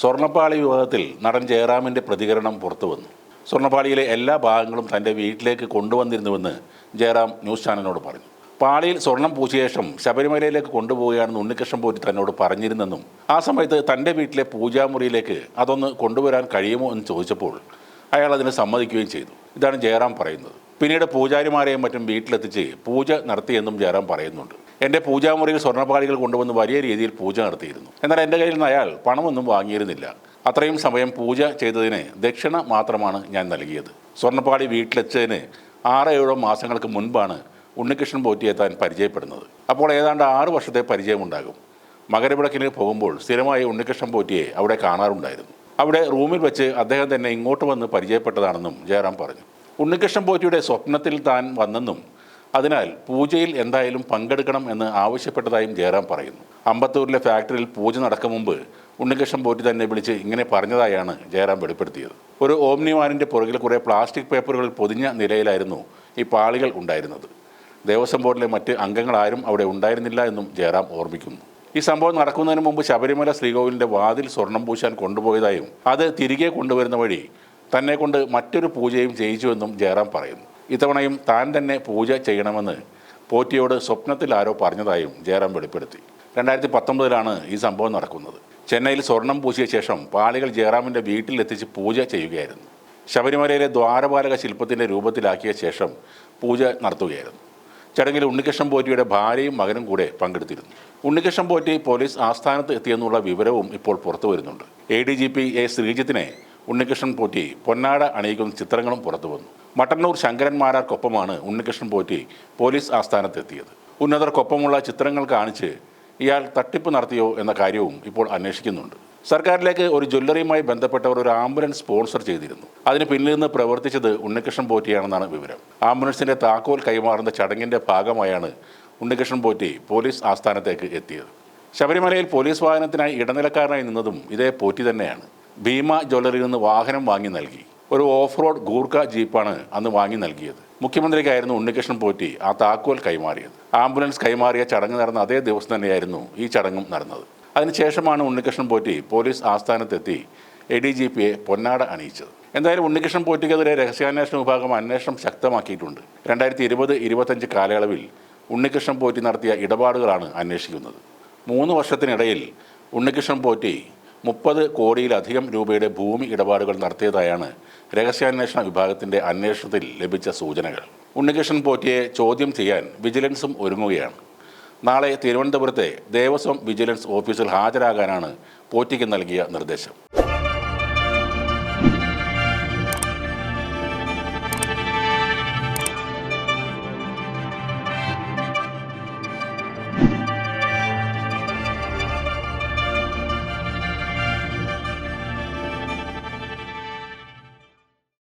സ്വർണപ്പാളി വിവാദത്തിൽ നടൻ ജയറാമിന്റെ പ്രതികരണം പുറത്തു വന്നു. സ്വർണപ്പാളിയിലെ എല്ലാ ഭാഗങ്ങളും തന്റെ വീട്ടിലേക്ക് കൊണ്ടുവന്നിരുന്നുവെന്ന് ജയറാം ന്യൂസ് ചാനലിനോട് പറഞ്ഞു. പാളിയിൽ സ്വർണം പൂശിയ ശേഷം ശബരിമലയിലേക്ക് കൊണ്ടുപോവുകയാണെന്ന് ഉണ്ണികൃഷ്ണൻ പോറ്റി തന്നോട് പറഞ്ഞിരുന്നെന്നും ആ സമയത്ത് തന്റെ വീട്ടിലെ പൂജാമുറിയിലേക്ക് അതൊന്ന് കൊണ്ടുവരാൻ കഴിയുമോ എന്ന് ചോദിച്ചപ്പോൾ അയാൾ അതിന് സമ്മതിക്കുകയും ചെയ്തു. ഇതാണ് ജയറാം പറയുന്നത്. പിന്നീട് പൂജാരിമാരെയും മറ്റും വീട്ടിലെത്തിച്ച് പൂജ നടത്തിയെന്നും ജയറാം പറയുന്നുണ്ട്. എന്റെ പൂജാമുറിയിൽ സ്വർണപ്പാളികൾ കൊണ്ടുവന്ന് വലിയ രീതിയിൽ പൂജ നടത്തിയിരുന്നു. എന്നാൽ എന്റെ കയ്യിൽ നിന്ന് അയാൾ പണമൊന്നും വാങ്ങിയിരുന്നില്ല. അത്രയും സമയം പൂജ ചെയ്തതിന് ദക്ഷിണ മാത്രമാണ് ഞാൻ നൽകിയത്. സ്വർണപ്പാളി വീട്ടിലെത്തിയതിന് ആറ് ഏഴോ മാസങ്ങൾക്ക് മുൻപാണ് ഉണ്ണികൃഷ്ണൻ പോറ്റിയെ താൻ പരിചയപ്പെടുന്നത്. അപ്പോൾ ഏതാണ്ട് ആറ് വർഷത്തെ പരിചയമുണ്ടാകും. മകരവിളക്കിന് പോകുമ്പോൾ സ്ഥിരമായി ഉണ്ണികൃഷ്ണൻ പോറ്റിയെ അവിടെ കാണാറുണ്ടായിരുന്നു. അവിടെ റൂമിൽ വെച്ച് അദ്ദേഹം തന്നെ ഇങ്ങോട്ട് വന്ന് പരിചയപ്പെട്ടതാണെന്നും ജയറാം പറഞ്ഞു. ഉണ്ണികൃഷ്ണൻ പോറ്റിയുടെ സ്വപ്നത്തിൽ താൻ വന്നെന്നും അതിനാൽ പൂജയിൽ എന്തായാലും പങ്കെടുക്കണം എന്ന് ആവശ്യപ്പെട്ടതായും ജയറാം പറയുന്നു. അമ്പത്തൂരിലെ ഫാക്ടറിയിൽ പൂജ നടക്കും മുമ്പ് ഉണ്ണികൃഷ്ണൻ പോറ്റി തന്നെ വിളിച്ച് ഇങ്ങനെ പറഞ്ഞതായാണ് ജയറാം വെളിപ്പെടുത്തിയത്. ഒരു ഓംനിവാനിന്റെ പുറകിൽ കുറേ പ്ലാസ്റ്റിക് പേപ്പറുകൾ പൊതിഞ്ഞ നിലയിലായിരുന്നു ഈ പാളികൾ ഉണ്ടായിരുന്നത്. ദേവസ്വം ബോർഡിലെ മറ്റ് അംഗങ്ങളാരും അവിടെ ഉണ്ടായിരുന്നില്ല എന്നും ജയറാം ഓർമ്മിക്കുന്നു. ഈ സംഭവം നടക്കുന്നതിന് മുമ്പ് ശബരിമല ശ്രീകോവിലിന്റെ വാതിൽ സ്വർണം പൂശാൻ കൊണ്ടുപോയതായും അത് തിരികെ കൊണ്ടുവരുന്ന വഴി തന്നെ കൊണ്ട് മറ്റൊരു പൂജയും ചെയ്യിച്ചുവെന്നും ജയറാം പറയുന്നു. ഇത്തവണയും താൻ തന്നെ പൂജ ചെയ്യണമെന്ന് പോറ്റിയോട് സ്വപ്നത്തിൽ ആരോ പറഞ്ഞതായും ജയറാം വെളിപ്പെടുത്തി. രണ്ടായിരത്തി പത്തൊമ്പതിലാണ് ഈ സംഭവം നടക്കുന്നത്. ചെന്നൈയിൽ സ്വർണം പൂശിയ ശേഷം പാളികൾ ജയറാമിന്റെ വീട്ടിലെത്തിച്ച് പൂജ ചെയ്യുകയായിരുന്നു. ശബരിമലയിലെ ദ്വാരപാലക ശില്പത്തിന്റെ രൂപത്തിലാക്കിയ ശേഷം പൂജ നടത്തുകയായിരുന്നു. ചടങ്ങിൽ ഉണ്ണികൃഷ്ണൻ പോറ്റിയുടെ ഭാര്യയും മകനും കൂടെ പങ്കെടുത്തിരുന്നു. ഉണ്ണികൃഷ്ണൻ പോറ്റി പോലീസ് ആസ്ഥാനത്ത് എത്തിയെന്നുള്ള വിവരവും ഇപ്പോൾ പുറത്തു വരുന്നുണ്ട്. A D G P A ശ്രീജിത്തിനെ Unnikrishnan Potti പൊന്നാട അണിയിക്കുന്ന ചിത്രങ്ങളും പുറത്തു വന്നു. മട്ടന്നൂർ ശങ്കരന്മാരാർക്കൊപ്പമാണ് ഉണ്ണികൃഷ്ണൻ പോറ്റി പോലീസ് ആസ്ഥാനത്ത് എത്തിയത് ഉന്നതർക്കൊപ്പമുള്ള ചിത്രങ്ങൾ കാണിച്ച് ഇയാൾ തട്ടിപ്പ് നടത്തിയോ എന്ന കാര്യവും ഇപ്പോൾ അന്വേഷിക്കുന്നുണ്ട്. സർക്കാരിലേക്ക് ഒരു ജ്വല്ലറിയുമായി ബന്ധപ്പെട്ടവർ ഒരു ആംബുലൻസ് സ്പോൺസർ ചെയ്തിരുന്നു. അതിന് പിന്നിൽ നിന്ന് പ്രവർത്തിച്ചത് ഉണ്ണികൃഷ്ണൻ പോറ്റിയാണെന്നാണ് വിവരം. ആംബുലൻസിന്റെ താക്കോൽ കൈമാറുന്ന ചടങ്ങിന്റെ ഭാഗമായാണ് ഉണ്ണികൃഷ്ണൻ പോറ്റി പോലീസ് ആസ്ഥാനത്തേക്ക് എത്തിയത്. ശബരിമലയിൽ പോലീസ് വാഹനത്തിനായി ഇടനിലക്കാരനായി നിന്നതും ഇതേ പോറ്റി തന്നെയാണ്. ഭീമ ജ്വല്ലറിയിൽ നിന്ന് വാഹനം വാങ്ങി നൽകി. ഒരു ഓഫ് റോഡ് ഗൂർഖ ജീപ്പാണ് അന്ന് വാങ്ങി നൽകിയത്. മുഖ്യമന്ത്രിക്കായിരുന്നു ഉണ്ണികൃഷ്ണൻ പോറ്റി ആ താക്കോൽ കൈമാറിയത്. ആംബുലൻസ് കൈമാറിയ ചടങ്ങ് നടന്ന അതേ ദിവസം തന്നെയായിരുന്നു ഈ ചടങ്ങും നടന്നത്. അതിനുശേഷമാണ് ഉണ്ണികൃഷ്ണൻ പോറ്റി പോലീസ് ആസ്ഥാനത്തെത്തി എ ഡി ജി പിയെ പൊന്നാട അണിയിച്ചത്. എന്തായാലും ഉണ്ണികൃഷ്ണൻ പോറ്റിക്കെതിരെ രഹസ്യാന്വേഷണ വിഭാഗം അന്വേഷണം ശക്തമാക്കിയിട്ടുണ്ട്. രണ്ടായിരത്തി ഇരുപത് ഇരുപത്തഞ്ച് കാലയളവിൽ ഉണ്ണികൃഷ്ണൻ പോറ്റി നടത്തിയ ഇടപാടുകളാണ് അന്വേഷിക്കുന്നത്. മൂന്ന് വർഷത്തിനിടയിൽ ഉണ്ണികൃഷ്ണൻ പോറ്റി മുപ്പത് കോടിയിലധികം രൂപയുടെ ഭൂമി ഇടപാടുകൾ നടത്തിയതായാണ് രഹസ്യാന്വേഷണ വിഭാഗത്തിന്റെ അന്വേഷണത്തിൽ ലഭിച്ച സൂചനകൾ. ഉണ്ണികൃഷ്ണൻ പോറ്റിയെ ചോദ്യം ചെയ്യാൻ വിജിലൻസും ഒരുങ്ങുകയാണ്. നാളെ തിരുവനന്തപുരത്തെ ദേവസ്വം വിജിലൻസ് ഓഫീസിൽ ഹാജരാകാനാണ് പോറ്റിക്ക് നൽകിയ നിർദ്ദേശം.